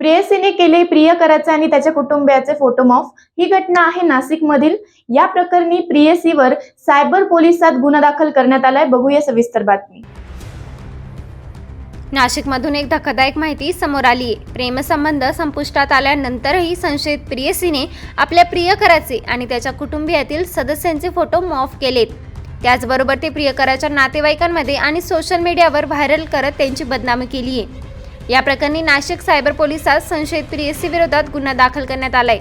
प्रेयसीने केले प्रियकराचे आणि त्याच्या कुटुंबियाचे फोटोमॉफ ही घटना आहे नाशिकमधील. या प्रकरणी प्रियसीवर सायबर पोलिसात गुन्हा दाखल करण्यात आलाय. बघूया सविस्तर बातमी. नाशिकमधून एक धक्कादायक माहिती समोर आली आहे. प्रेमसंबंध संपुष्टात आल्यानंतरही संशयित प्रियसीने आपल्या प्रियकराचे आणि त्याच्या कुटुंबियातील सदस्यांचे फोटो मॉफ केलेत. त्याचबरोबर ते प्रियकराच्या नातेवाईकांमध्ये आणि सोशल मीडियावर व्हायरल करत त्यांची बदनामी केली आहे. या प्रकरणी नाशिक सायबर पोलिसात संशयित प्रियसी विरोधात गुन्हा दाखल करण्यात आलाय.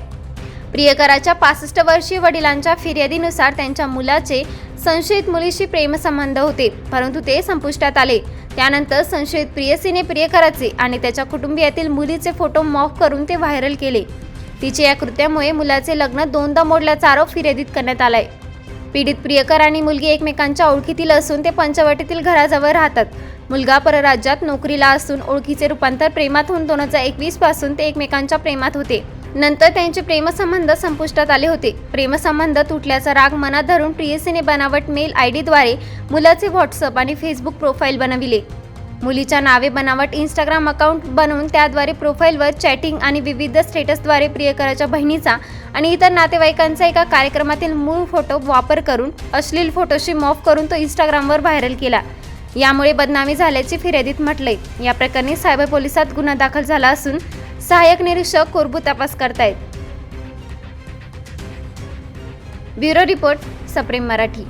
प्रियकराच्या पासष्ट वर्षीय वडिलांच्या फिर्यादीनुसार त्यांच्या मुलाचे संशयित मुलीशी प्रेमसंबंध होते परंतु ते संपुष्टात आले. त्यानंतर संशयित प्रियसीने प्रियकराचे आणि त्याच्या कुटुंबियातील मुलीचे फोटो मॉफ करून ते व्हायरल केले. तिच्या या कृत्यामुळे मुलाचे लग्न दोनदा मोडल्याचा आरोप फिर्यादीत करण्यात आलाय. पीडित प्रियकर आणि मुलगी एकमेकांच्या ओळखीतील असून ते पंचवटीतील घराजवळ राहतात. मुलगा परराज्यात नोकरीला असून ओळखीचे रूपांतर प्रेमात होऊन दोन हजार एकवीसपासून ते एकमेकांच्या प्रेमात होते. नंतर त्यांचे प्रेमसंबंध संपुष्टात आले होते. प्रेमसंबंध तुटल्याचा राग मनात धरून प्रियसीने बनावट मेल आय डीद्वारे मुलाचे व्हॉट्सअप आणि फेसबुक प्रोफाईल बनविले. मुलीच्या नावे बनावट इंस्टाग्राम अकाउंट बनवून त्याद्वारे प्रोफाईलवर चॅटिंग आणि विविध स्टेटसद्वारे प्रियकराच्या बहिणीचा आणि इतर नातेवाईकांचा एका कार्यक्रमातील मूळ फोटो वापर करून अश्लील फोटोशी मॉफ करून तो इंस्टाग्रामवर व्हायरल केला. यामुळे बदनामी झाल्याचे फिर्यादीत म्हटले या प्रकरणी सायबर पोलिसात गुन्हा दाखल झाला असून सहाय्यक निरीक्षक कोरबू तपास करतायत. ब्युरो रिपोर्ट सप्रेम मराठी.